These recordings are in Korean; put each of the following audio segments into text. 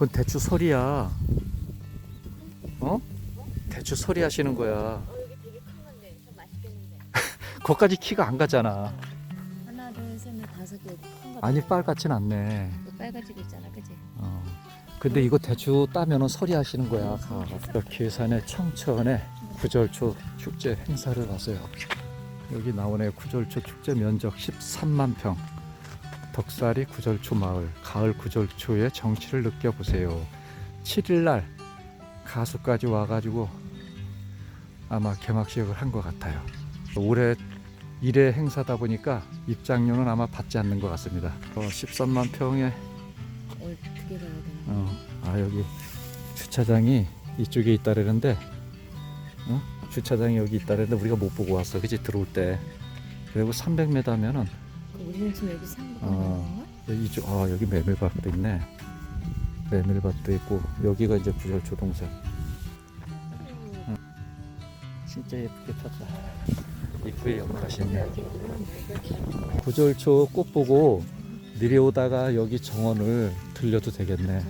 그건 대추 설이야. 어? 대추 설이 하시는 거야. 어 여기 되게 큰 건데 좀 맛있겠는데. 거기까지 키가 안 가잖아. 하나 둘 셋 넷 다섯 개 큰 거. 아니 빨갛진 않네. 빨가지고 있잖아, 그지? 어. 근데 이거 대추 따면은 설이 하시는 거야. 가. 계산의 청천에 구절초 축제 행사를 왔어요. 여기 나오네 구절초 축제 면적 13만 평. 덕사리 구절초 마을 가을 구절초의 정취를 느껴보세요. 7일 날 가수까지 와가지고 아마 개막식을 한 것 같아요. 올해 1회 행사다 보니까 입장료는 아마 받지 않는 것 같습니다. 어, 13만 평의 어떻게 가야 되나? 어, 아 여기 주차장이 이쪽에 있다라는데 어? 주차장이 여기 있다라는데 우리가 못 보고 왔어 그지 들어올 때 그리고 300m면은 그 우리는 지금 여기 상가 어. 어. 이쪽 아 여기 메밀밭도 있네. 메밀밭도 있고 여기가 이제 구절초 동생. 진짜 예쁘게 폈다. 입구에 연못이 있네. 구절초 꽃 보고 내려오다가 여기 정원을 들려도 되겠네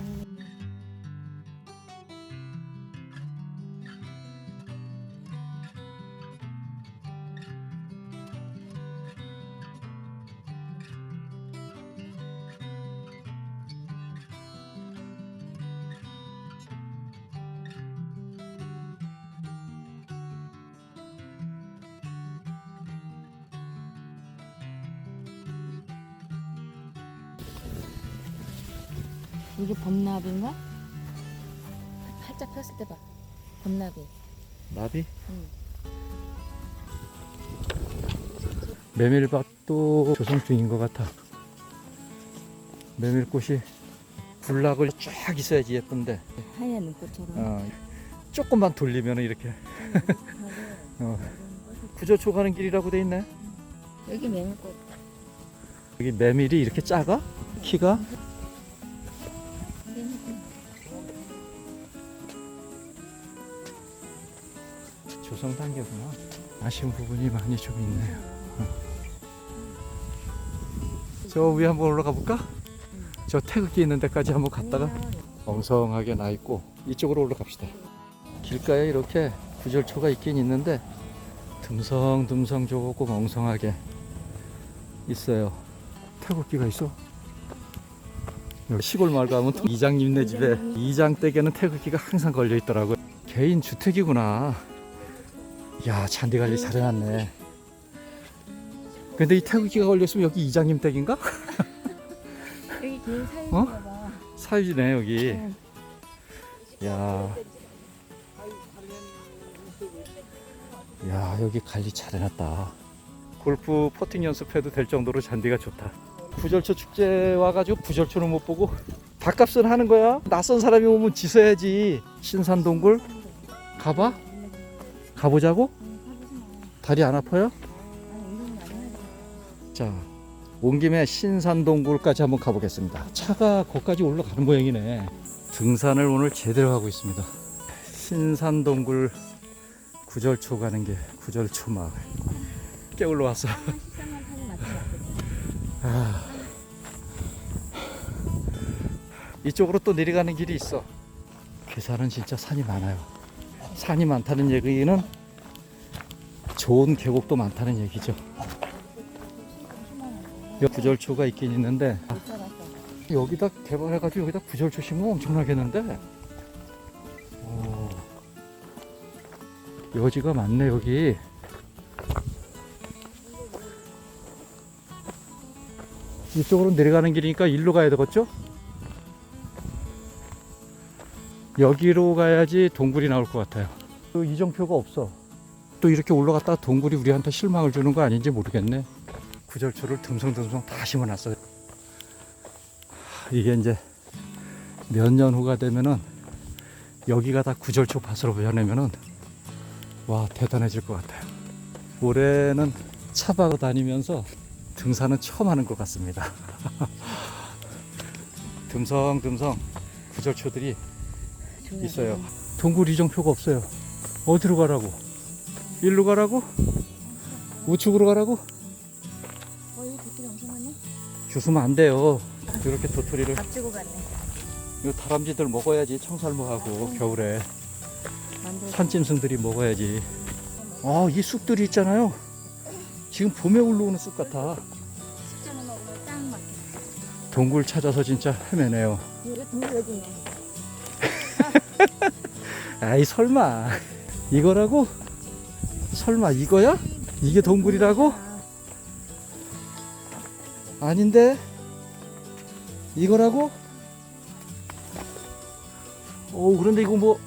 이게 범나비인가? 활짝 폈을 때 봐. 범나비. 나비? 응. 메밀밭도 조성 중인 것 같아. 메밀꽃이 군락을 쫙 있어야지 예쁜데 하얀 눈꽃처럼. 어, 조금만 돌리면 이렇게 어, 구조초 가는 길이라고 돼 있네. 여기 메밀꽃. 여기 메밀이 이렇게 작아? 키가? 조성 단계구나. 아쉬운 부분이 많이 좀 있네요. 어. 저 위에 한번 올라가 볼까? 저 태극기 있는 데까지 한번 갔다가 엉성하게 나 있고 이쪽으로 올라갑시다. 길가에 이렇게 구절초가 있긴 있는데 듬성듬성 조금 엉성하게 있어요. 태극기가 있어. 시골 마을 가면 이장님네 집에 이장 댁에는 태극기가 항상 걸려 있더라고. 개인 주택이구나. 야 잔디 관리 잘해놨네. 근데 이 태극기가 걸렸으면 여기 이장님 댁인가? 여기 긴 사이즈가 어? 봐. 사유지네 여기. 응. 야. 야 여기 관리 잘해놨다. 골프 퍼팅 연습해도 될 정도로 잔디가 좋다. 부절초 축제 와가지고 부절초는 못 보고 밥값은 하는 거야. 낯선 사람이 오면 지서야지. 신산동굴 가봐. 가보자고? 다리 안 아파요? 자, 온 김에 신산동굴까지 한번 가보겠습니다. 차가 거기까지 올라가는 모양이네. 등산을 오늘 제대로 하고 있습니다. 신산동굴 구절초 가는 게 구절초 마을. 꽤 올라왔어. 아. 이쪽으로 또 내려가는 길이 있어. 괴산은 진짜 산이 많아요. 산이 많다는 얘기는 좋은 계곡도 많다는 얘기죠. 구절초가 있긴 있는데 여기다 개발해가지고 여기다 구절초 심으면 엄청나겠는데. 오. 여지가 많네 여기. 이쪽으로 내려가는 길이니까 일로 가야 되겠죠? 여기로 가야지 동굴이 나올 것 같아요. 또 이정표가 없어. 또 이렇게 올라갔다가 동굴이 우리한테 실망을 주는 거 아닌지 모르겠네. 구절초를 듬성듬성 다 심어놨어요. 이게 이제 몇 년 후가 되면은 여기가 다 구절초 밭으로 변하면은 와 대단해질 것 같아요. 올해는 차박을 다니면서 등산은 처음 하는 것 같습니다. 듬성듬성 구절초들이 있어요. 동굴 이정표가 없어요. 어디로 가라고? 일로 가라고? 우측으로 가라고? 어, 여기 도토리 엄청 많네. 주스면 안 돼요. 이렇게 도토리를 밥 주고 갔네. 이 다람쥐들 먹어야지 청설모하고 겨울에 만들어. 산짐승들이 먹어야지. 아, 이 쑥들이 있잖아요. 지금 봄에 올라오는 쑥 같아. 동굴 찾아서 진짜 헤매네요. 아이 설마 이거라고? 설마 이거야? 이게 동굴이라고? 아닌데 이거라고? 오 그런데 이거 뭐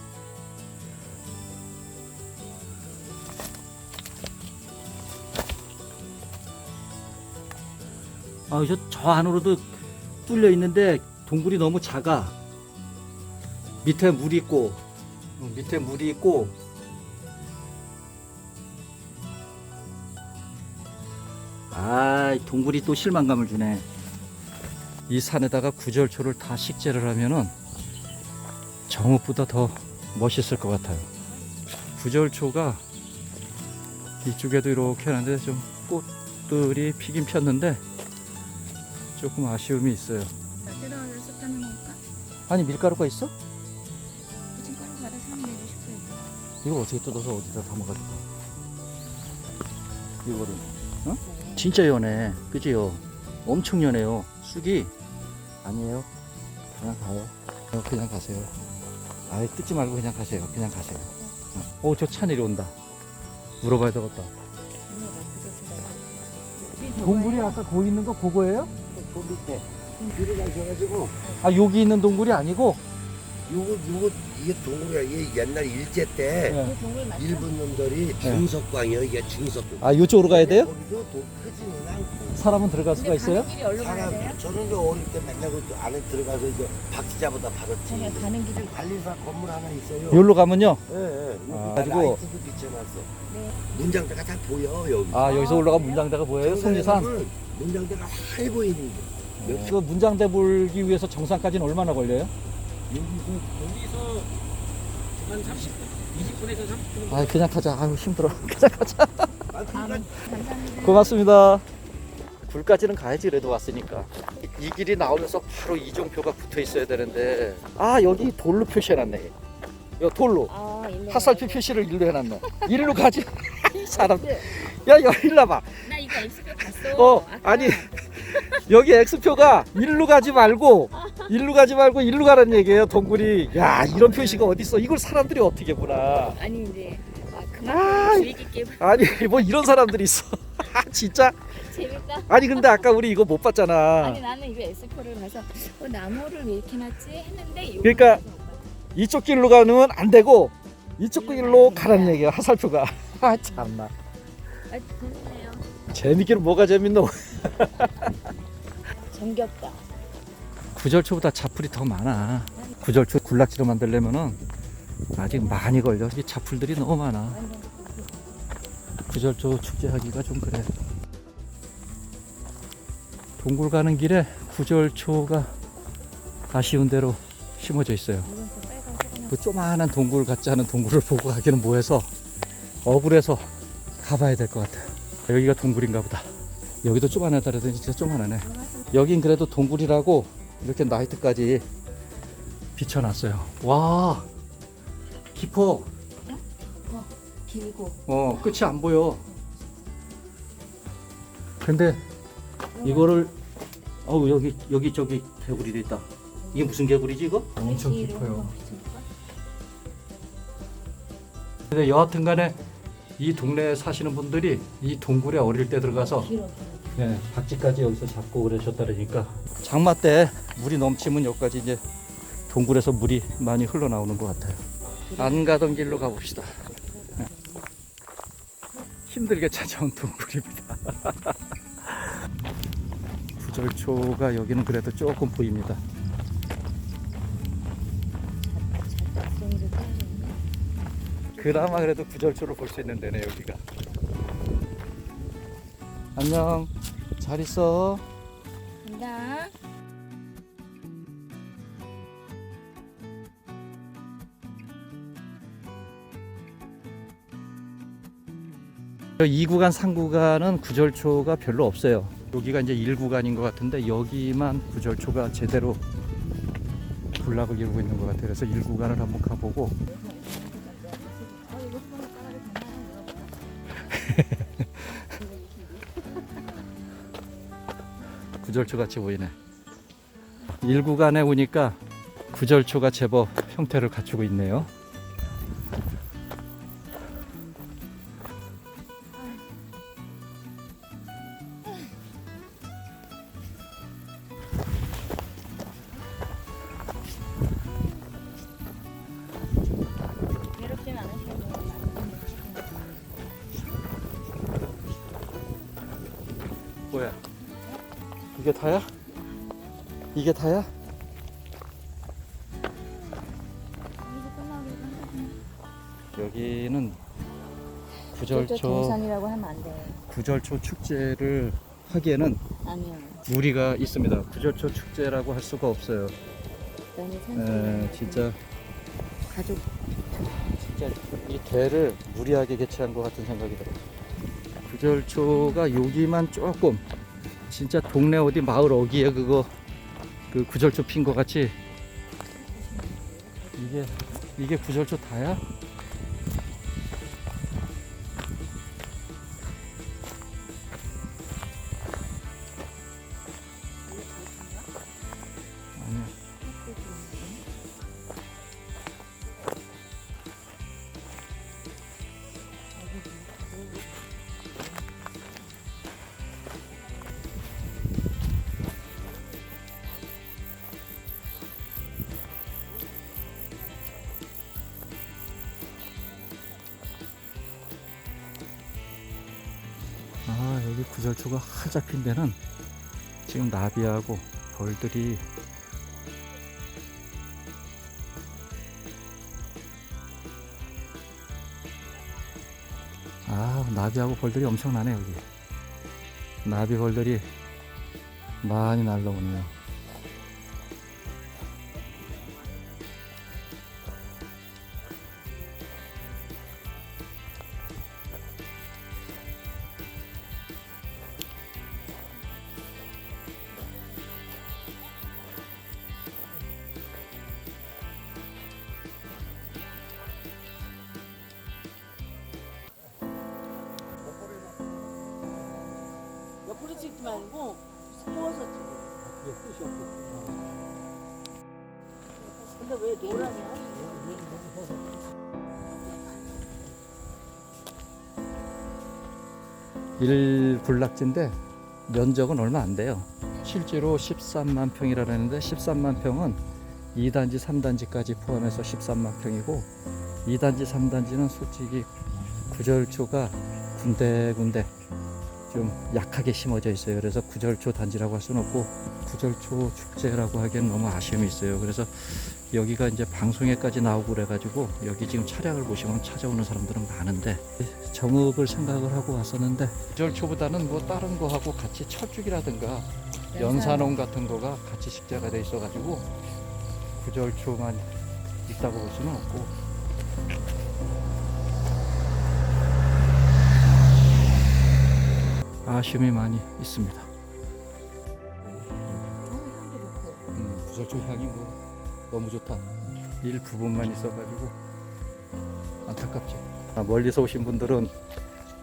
아, 저, 저 안으로도 뚫려 있는데 동굴이 너무 작아. 밑에 물이 있고, 어, 밑에 물이 있고, 아, 동굴이 또 실망감을 주네. 이 산에다가 구절초를 다 식재를 하면은 정읍보다 더 멋있을 것 같아요. 구절초가 이쪽에도 이렇게 하는데 좀 꽃들이 피긴 폈는데 조금 아쉬움이 있어요. 건가? 아니 밀가루가 있어? 이걸 어떻게 뜯어서 어디다 담아가지고? 이거를 어? 진짜 연해. 그지요? 엄청 연해요. 쑥이? 아니에요. 그냥 가요. 어, 그냥 가세요. 아예 뜯지 말고 그냥 가세요. 그냥 가세요. 어 저 차 내려온다. 물어봐야 되겠다. 동굴이 아까 거기 있는 거 그거예요? 저 밑에. 들어가셔가지고. 아 여기 있는 동굴이 아니고? 요거 요거 이게 동굴이야 이게 옛날 일제 때 예. 일본 놈들이 중석광이요 이게 중석광 아 이쪽으로 가야 돼요? 거기도 도 크지는 않고 사람은 들어갈 수가 있어요? 가는 길이 어디로 가야 돼요? 사람 저는 저 어릴 때 맨날 그 안에 들어가서 이제 박지자보다 받았지 저는 가는 길을 관리사 건물 하나 있어요 여기로 가면요 예, 예. 아, 아, 가지고- 라이트도 비춰놨어 네. 문장대가 다 보여 여기 아 여기서 올라가면 문장대가 보여요? 송리산? 정상에는 문장대가 하얘 보이는 거그 문장대 볼기 위해서 정상까지는 얼마나 걸려요? 여기서 아 그냥 가자. 아유 힘들어. 그냥 가자. 고맙습니다. 굴까지는 가야지 그래도 왔으니까. 이, 이 길이 나오면서 바로 이종표가 붙어 있어야 되는데 아 여기 돌로 표시해놨네. 여기 돌로 아, 일로 화살표. 표시를 일로 해놨네. 일로 가지. 이 사람. 네. 야 여기 일로 와봐. 나 이거 엑스표 봤어. 어 아까. 아니 여기 X표가 일로 가지 말고 일로 가지 말고 일로 가라는 얘기예요 동굴이. 야 이런 표시가 어디 있어? 이걸 사람들이 어떻게 보나? 아니 이제 아, 아, 주의 깊게 아니 뭐 이런 사람들이 있어. 진짜. 재밌다. 아니 근데 아까 우리 이거 못 봤잖아. 아니 나는 이거 엑스표를 봐서 어, 나무를 왜 이렇게 놨지 했는데 이거 그러니까. 이쪽 길로 가면 안 되고 이쪽 길로 가라는 얘기야 화살표가. 아 참나. 아 재밌네요. 재밌기는 뭐가 재밌노? 정겹다. 구절초보다 자풀이 더 많아. 구절초 군락지로 만들려면은 아직 많이 걸려. 이 자풀들이 너무 많아. 구절초 축제하기가 좀 그래. 동굴 가는 길에 구절초가 아쉬운 대로 심어져 있어요. 그 조그마한 동굴 같지 않은 동굴을 보고 가기는 뭐해서 억울해서 가봐야 될 것 같아요. 여기가 동굴인가 보다. 여기도 조그만하다 그래도 진짜 조그만하네. 여긴 그래도 동굴이라고 이렇게 나이트까지 비춰놨어요. 와, 깊어. 길고 어, 끝이 안 보여. 근데 이거를 어우 여기 여기 저기 개구리 돼 있다. 이게 무슨 개구리지 이거? 엄청 깊어요. 근데 여하튼간에 이 동네에 사시는 분들이 이 동굴에 어릴 때 들어가서 길어. 네, 박쥐까지 여기서 잡고 그러셨다 그러니까 장마 때 물이 넘치면 여기까지 이제 동굴에서 물이 많이 흘러나오는 것 같아요. 안 가던 길로 가봅시다. 네. 힘들게 찾아온 동굴입니다. 구절초가 여기는 그래도 조금 보입니다. 그나마 그래도 구절초를 볼 수 있는 데네 여기가. 안녕. 잘 있어. 간다. 저 2구간, 3구간은 구절초가 별로 없어요. 여기가 이제 1구간인 것 같은데 여기만 구절초가 제대로 군락을 이루고 있는 것 같아요. 그래서 일구간을 한번 가보고 구절초 같이 보이네. 일구간에 오니까 구절초가 제법 형태를 갖추고 있네요. 이게 다야? 이게 다야? 여기는 구절초 동산이라고 하면 안 돼. 구절초 축제를 하기에는 아니요. 무리가 있습니다. 구절초 축제라고 할 수가 없어요. 너무 에. 진짜 가족 진짜 이 대를 무리하게 개최한 것 같은 생각이 들어요. 구절초가 여기만 조금 진짜 동네 어디 마을 어귀에 그거 그 구절초 핀것 같이 이게 이게 구절초 다야? 핀 데는 지금 나비하고 벌들이 아 나비하고 벌들이 엄청나네 여기 나비 벌들이 많이 날라오네요 일군락지인데 면적은 얼마 안 돼요. 실제로 13만 평이라는데 13만 평은 2단지, 3단지까지 포함해서 13만 평이고 2단지, 3단지는 솔직히 구절초가 군데군데 좀 약하게 심어져 있어요. 그래서 구절초 단지라고 할 수는 없고 구절초 축제라고 하기엔 너무 아쉬움이 있어요. 그래서 여기가 이제 방송에까지 나오고 그래가지고 여기 지금 차량을 보시면 찾아오는 사람들은 많은데 정읍을 생각을 하고 왔었는데 구절초보다는 뭐 다른 거하고 같이 철쭉이라든가 연산홍 같은 거가 같이 식재가 돼 있어가지고 구절초만 있다고 볼 수는 없고. 아쉬움이 많이 있습니다. 음, 구절초 향이 뭐 너무 좋다. 일 부분만 있어가지고 안타깝지. 아, 멀리서 오신 분들은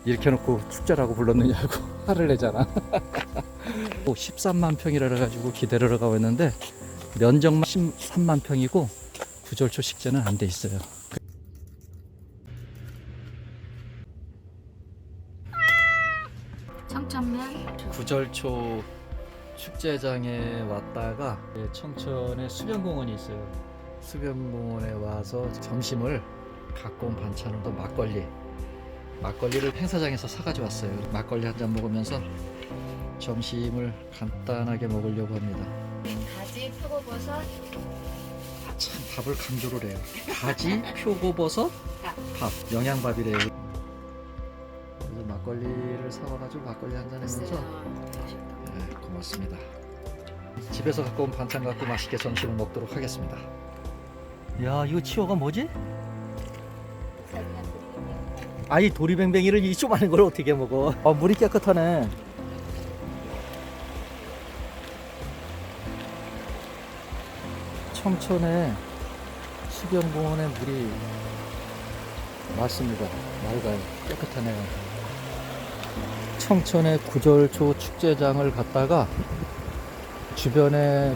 이렇게 놓고 축제라고 불렀느냐고 화를 내잖아. 뭐 13만 평이라 가지고 기대를 하고 있는데 면적만 13만 평이고 구절초 식재는 안 돼 있어요. 청천면 구절초 축제장에 왔다가 청천에 수변공원이 있어요. 수변공원에 와서 점심을 갖고 온 반찬으로 막걸리. 막걸리를 행사장에서 사가지고 왔어요. 막걸리 한 잔 먹으면서 점심을 간단하게 먹으려고 합니다. 가지 표고버섯 아, 참 밥을 강조를 해요. 가지, 표고버섯, 밥, 영양밥이래요. 그래서 막걸리를 사와가지고 막걸리 한 잔 하면서 네, 고맙습니다. 집에서 갖고 온 반찬 갖고 맛있게 점심을 먹도록 하겠습니다. 야, 이거 치어가 뭐지? 아이 도리뱅뱅이를 이 조그마한 걸 어떻게 먹어? 어, 물이 깨끗하네. 청천에 수변공원에 물이 맑습니다. 맑아요. 깨끗하네요. 청천의 구절초 축제장을 갔다가 주변에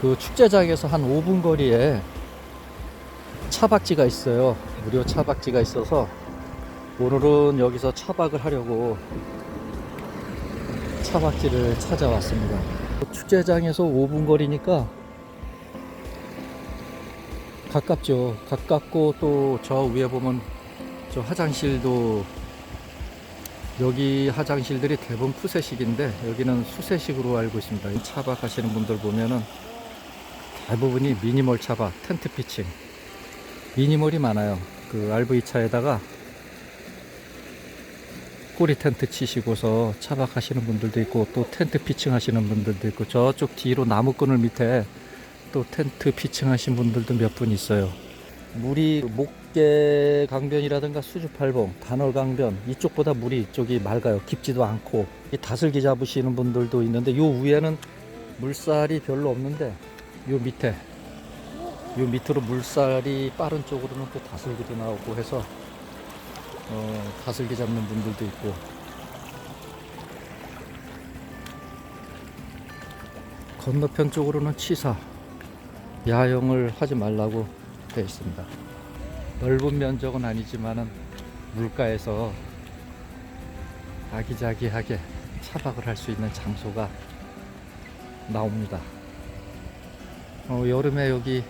그 축제장에서 한 5분 거리에 차박지가 있어요. 무료 차박지가 있어서 오늘은 여기서 차박을 하려고 차박지를 찾아왔습니다. 축제장에서 5분 거리니까 가깝죠. 가깝고 또 저 위에 보면 저 화장실도 여기 화장실들이 대부분 푸세식인데 여기는 수세식으로 알고 있습니다. 이 차박 하시는 분들 보면은 대부분이 미니멀 차박, 텐트 피칭. 미니멀이 많아요. 그 RV 차에다가 꼬리 텐트 치시고서 차박 하시는 분들도 있고 또 텐트 피칭 하시는 분들도 있고 저쪽 뒤로 나무꾼을 밑에 또 텐트 피칭 하신 분들도 몇 분 있어요. 물이 목계 강변이라든가 수주팔봉, 단월 강변 이쪽보다 물이 이쪽이 맑아요. 깊지도 않고. 이 다슬기 잡으시는 분들도 있는데 요 위에는 물살이 별로 없는데 요 밑에 요 밑으로 물살이 빠른 쪽으로는 또 다슬기도 나오고 해서 어, 다슬기 잡는 분들도 있고. 건너편 쪽으로는 치사. 야영을 하지 말라고 되어 있습니다. 넓은 면적은 아니지만은 물가에서 아기자기하게 차박을 할 수 있는 장소가 나옵니다. 어, 여름에 여기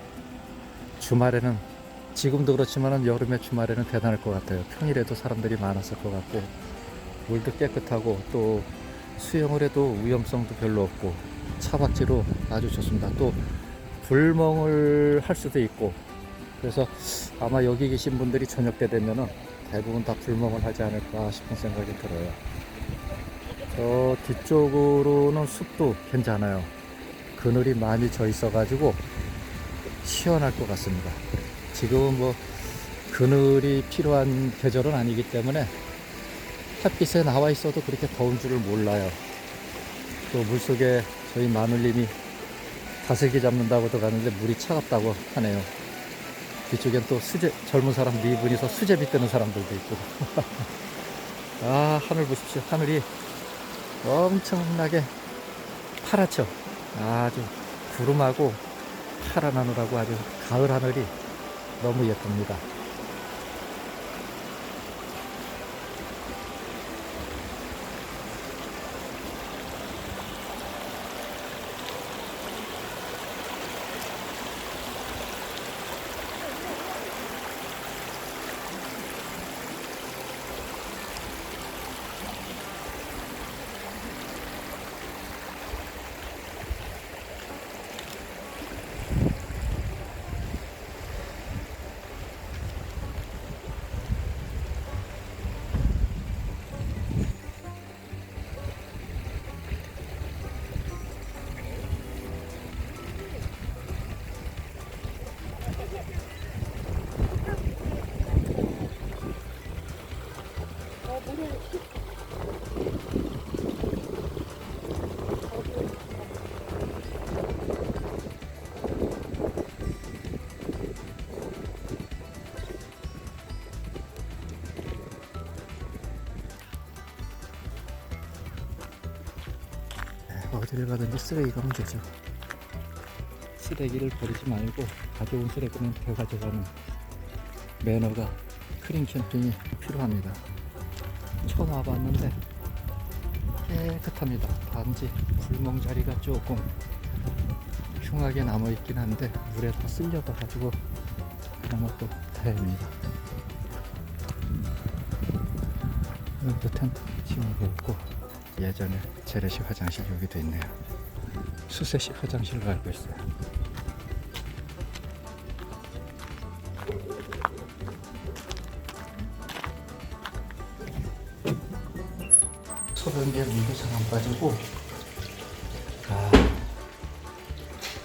주말에는 지금도 그렇지만은 여름에 주말에는 대단할 것 같아요. 평일에도 사람들이 많았을 것 같고 물도 깨끗하고 또 수영을 해도 위험성도 별로 없고 차박지로 아주 좋습니다. 또 불멍을 할 수도 있고 그래서 아마 여기 계신 분들이 저녁 때 되면은 대부분 다 불멍을 하지 않을까 싶은 생각이 들어요. 저 뒤쪽으로는 숲도 괜찮아요. 그늘이 많이 져 있어가지고 시원할 것 같습니다. 지금은 뭐 그늘이 필요한 계절은 아니기 때문에 햇빛에 나와 있어도 그렇게 더운 줄을 몰라요. 또 물속에 저희 마눌님이 다슬기 잡는다고도 가는데 물이 차갑다고 하네요. 뒤쪽엔 또 수제, 젊은 사람 네 분이서 수제비 뜨는 사람들도 있고. 아, 하늘 보십시오. 하늘이 엄청나게 파랗죠. 아주 구름하고 파란 하늘하고 아주 가을 하늘이 너무 예쁩니다. 어디를 가든지 쓰레기가 문제죠. 쓰레기를 버리지 말고 가져온 쓰레기는 되가져가는 매너가 크린 캠핑이 필요합니다. 처음 와봤는데 깨끗합니다. 단지 불멍 자리가 조금 흉하게 남아있긴 한데 물에 다 쓸려가가지고 그나마 또 다행입니다. 여기도 텐트 치우고 있고 예전에 재래식 화장실 여기도 있네요. 수세식 화장실로 알고 있어요. 소변기에 물도 잘 안 빠지고 아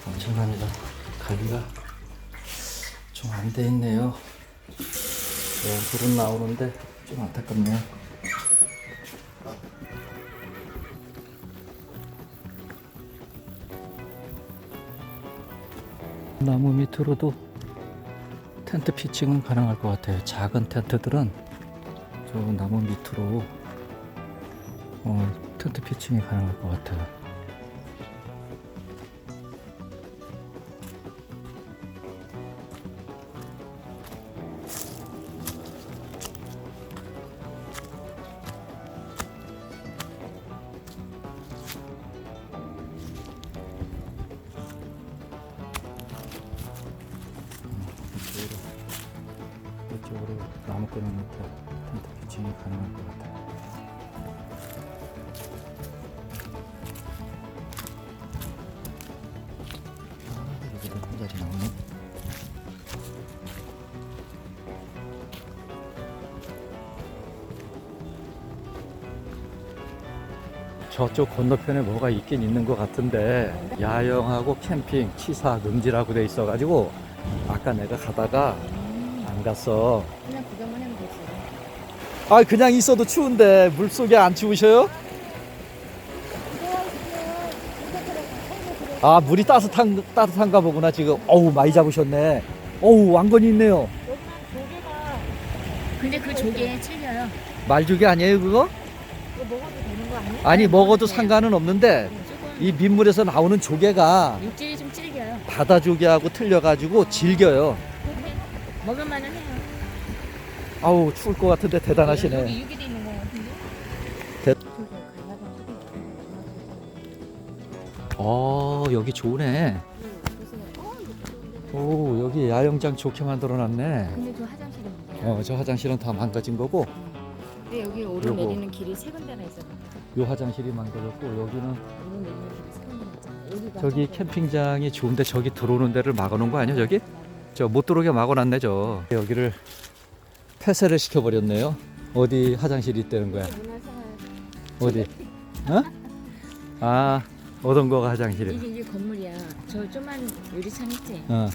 엄청납니다. 관리가 좀 안 돼 있네요. 네, 불은 나오는데 좀 안타깝네요. 밑으로도 텐트 피칭은 가능할 것 같아요. 작은 텐트들은 저 나무 밑으로 어, 텐트 피칭이 가능할 것 같아요. 저쪽 건너편에 뭐가 있긴 있는 것 같은데 야영하고 캠핑, 치사, 금지라고 돼 있어가지고 아까 내가 가다가 안 갔어. 그냥 구경만 하면 되지. 아 그냥 있어도 추운데 물 속에 안 추우셔요? 아 물이 따뜻한 따뜻한가 보구나 지금. 어우 많이 잡으셨네. 어우 왕건이 있네요. 근데 그 조개 찔려요. 말조개 아니에요 그거? 먹어도 아니 먹어도 네. 상관은 없는데 이 민물에서 나오는 조개가 육질이 좀 찔겨요. 바다 조개하고 틀려가지고 질겨요. 먹을만은 해요. 아우 추울 것 같은데 대단하시네. 유기도 있는 거 같은데. 대- 저기 갈라가지고. 어 여기 좋네. 좋은데. 오 여기 야영장 좋게 만들어놨네. 근데 저 화장실은 어 저 화장실은 다 망가진 거고 근데 여기. 오르내리는 길이 세 군데나 있어. 요 화장실이 망가졌고 여기는 오르내리는 길이 세 군데나 있잖아. 여기가 저기. 캠핑장이 좋은데 저기 들어오는 데를 막아놓은 거 아니야 저기? 저 못 들어오게 막아놨네 저 여기를 폐쇄를 시켜버렸네요 어디 화장실이 있다는 거야 문화생활 어디? 어? 아 어떤 거가 화장실이야 이게 이게 건물이야. 저 조만 유리창 있지? 어.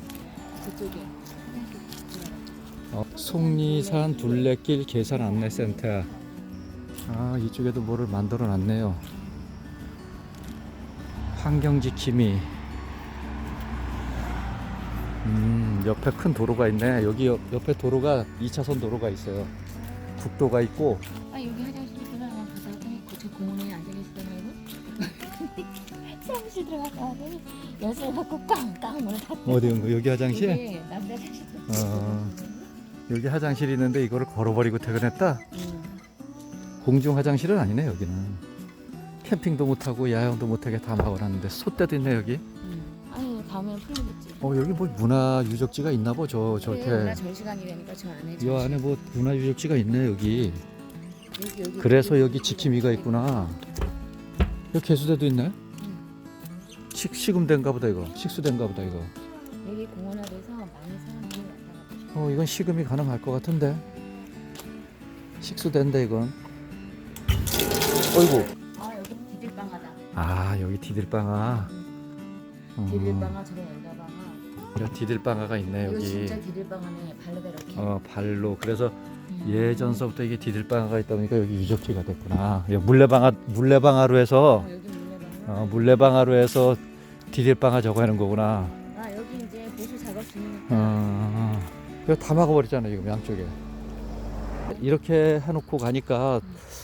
그쪽에. 어, 속리산 둘레길 계산 안내센터 아 이쪽에도 뭐를 만들어 놨네요 환경지킴이 음 옆에 큰 도로가 있네 여기 옆, 옆에 도로가 2차선 도로가 있어요 국도가 있고 아 여기. 가서 화장했고 저 공원에 앉아 계시더라고. 사무실 들어가서 여수를 갖고 꽝꽝 문을 닫고. 어디? 여기 화장실? 이게 남자 사실. 어. 여기 화장실이 있는데 이거를 걸어버리고 퇴근했다? 음. 공중 화장실은 아니네 여기는 캠핑도 못하고 야영도 못하게 다 막아놨는데 솥대도 있네 여기 음. 아니 다음에 풀리겠지. 어 여기 뭐 문화 유적지가 있나 보죠 저렇게 전시관이 되니까 저 안에. 이 안에 뭐 문화 유적지가 있네 여기 여기, 여기, 그래서 여기 지킴이가 있구나 여기 개수대도 있네 식, 식음대인가 보다 이거 식수대인가 보다 이거 여기 공원화돼서 어 이건 식음이 가능할 것 같은데 식수대인데 이건 어이구 아 여기 디딜방아다. 아 여기 디딜방아 어, 디딜방아 저런 연가방아. 여기 디딜방아가 있네 이거 여기 진짜 디딜방아네 발로 이렇게. 어 발로 그래서 음. 예전서부터 이게 디딜방아가 있다 보니까 여기 유적지가 됐구나 물레방아 물레방아로 해서 어, 여기 물레방아. 어, 물레방아로 해서 디딜방아 저거 하는 거구나 아 여기 이제 보수 작업 중이니까. 어, 이거 다 막아버렸잖아 지금 양쪽에. 이렇게 해놓고 가니까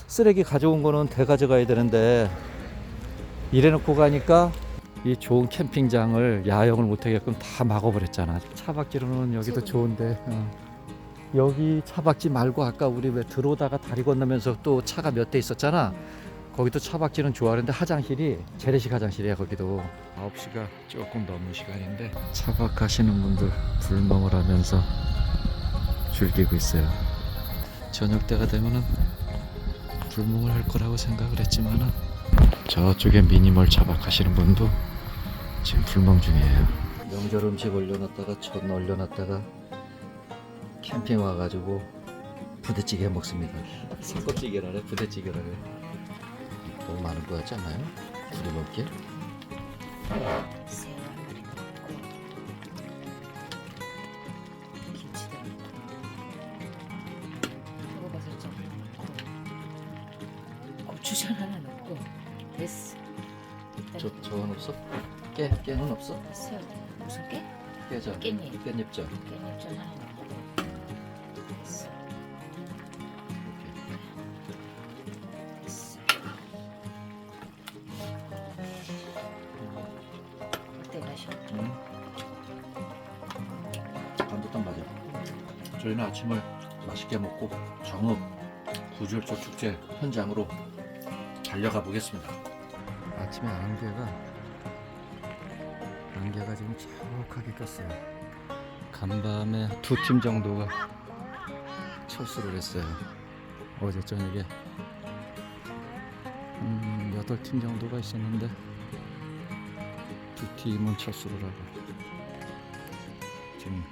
쓰레기 가져온 거는 대 가져가야 되는데 이래놓고 가니까 이 좋은 캠핑장을 야영을 못하게끔 다 막아버렸잖아. 차박지로는 여기도. 좋은데 어. 여기 차박지 말고 아까 우리 왜 들어오다가 다리 건너면서 또 차가 몇 대 있었잖아. 거기도 차박지는 좋아하는데 화장실이 재래식 화장실이야 거기도. 9시가 조금 넘은 시간인데. 차박하시는 분들 불멍을 하면서 즐기고 있어요. 저녁 때가 되면은 불멍을 할 거라고 생각을 했지만은 저쪽에 미니멀 차박하시는 분도 지금 불멍 중이에요. 명절 음식 올려놨다가 전 올려놨다가 캠핑 와가지고 부대찌개 해 먹습니다. 새꼬찌개라래 부대찌개라래 너무 많은 거 같지 않나요? 우리 먹기 없어? 깨는 없어? 새우 무슨 깨? 깨져. 깻잎. 깻잎죠. 깻잎 좀 하나 넣고. 됐어. 됐어. 어때 맛이? 음. 간도 딱 맞아. 저희는 아침을 맛있게 먹고 정읍 구절초 축제 현장으로 달려가 보겠습니다. 아침에 안개가 안개가 지금 촉하게 꼈어요. 간밤에 두 팀 정도가 철수를 했어요. 어제 저녁에 음, 여덟 팀 정도가 있었는데 두 팀은 철수를 하고 지금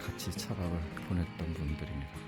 같이 차박을 보냈던 분들입니다.